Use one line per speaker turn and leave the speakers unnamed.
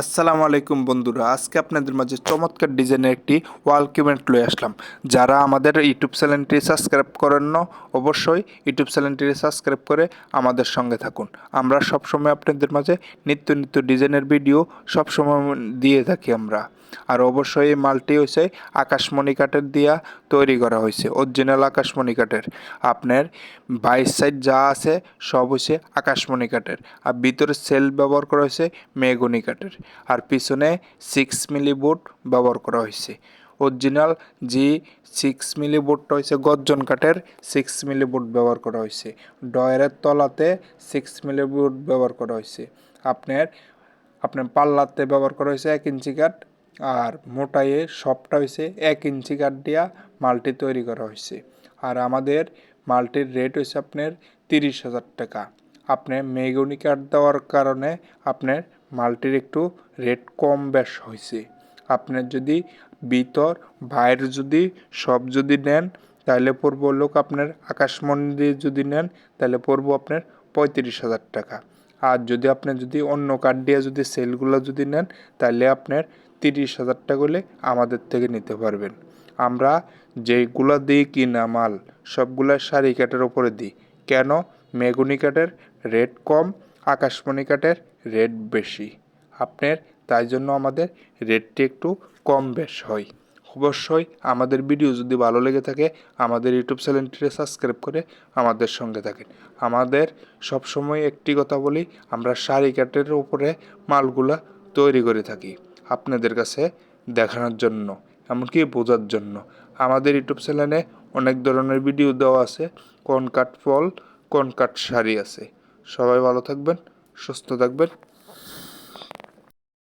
আসসালামু আলাইকুম বন্ধুরা, আজকে আপনাদের মাঝে চমৎকার ডিজাইনের একটি ওয়াল কিউমেন্ট লয়ে আসলাম। যারা আমাদের ইউটিউব চ্যানেলটি সাবস্ক্রাইব করেন না, অবশ্যই ইউটিউব চ্যানেলটি সাবস্ক্রাইব করে আমাদের সঙ্গে থাকুন। আমরা সবসময় আপনাদের মাঝে নিত্য নিত্য ডিজাইনের ভিডিও সবসময় দিয়ে থাকি আমরা। আর অবশ্যই এই মালটি হয়েছে আকাশমণি কাঠের দিয়া তৈরি করা হয়েছে অরিজিনাল আকাশমণি কাঠের। আপনার বাইশ সাইড যা আছে, সব হয়েছে আকাশমণি কাঠের। আর ভিতরে সেল ব্যবহার করা হয়েছে মেগুনি কাঠের। আর পিছনে সিক্স মিলি বোর্ড ব্যবহার করা হয়েছে অরিজিনাল জি সিক্স মিলি বোর্ডটা হয়েছে গর্জন কাঠের সিক্স মিলি বোর্ড ব্যবহার করা হয়েছে ডয়ারের তলাতে সিক্স মিলি বোর্ড ব্যবহার করা হয়েছে আপনার আপনার পাল্লাতে ব্যবহার করা হয়েছে এক ইঞ্চি কাঠ আর মোটাইয়ে সবটা হয়েছে এক ইঞ্চি কাঠ দিয়া মালটি তৈরি করা হয়েছে আর আমাদের মালটির রেট হয়েছে আপনার তিরিশ হাজার টাকা। আপনি মেগুনি কাঠ দেওয়ার কারণে আপনার মালটির একটু রেট কম বেশ হয়েছে আপনার যদি ভিতর, বাইর যদি সব যদি নেন তাহলে পড়ব লোক আপনার আকাশমন্ডি যদি নেন তাহলে পড়ব আপনার পঁয়ত্রিশ হাজার টাকা। আর যদি আপনি যদি অন্য কার্ড দিয়ে যদি সেলগুলো যদি নেন তাহলে আপনার তিরিশ হাজার টাকা হলে আমাদের থেকে নিতে পারবেন। আমরা যেগুলো দিই কিনা মাল, সবগুলো শাড়ি কাঠের ওপরে দিই। কেন? মেগুনি কাঠের রেট কম, আকাশমণি কাঠের রেট বেশি। আপনার তাই জন্য আমাদের রেটটি একটু কম বেশ হয়। অবশ্যই আমাদের ভিডিও যদি ভালো লেগে থাকে, আমাদের ইউটিউব চ্যানেলটিকে সাবস্ক্রাইব করে আমাদের সঙ্গে থাকেন। আমাদের সবসময় একটি কথা বলি, আমরা শাড়ি কাটের উপরে মালগুলা তৈরি করে থাকি। আপনাদের কাছে দেখানোর জন্য, এমনকি বোঝার জন্য। আমাদের ইউটিউব চ্যানেলে অনেক ধরনের ভিডিও দেওয়া আছে। কোন কাট ফল, কোন কাট শাড়ি আছে। সবাই ভালো থাকবেন, সুস্থ থাকবেন।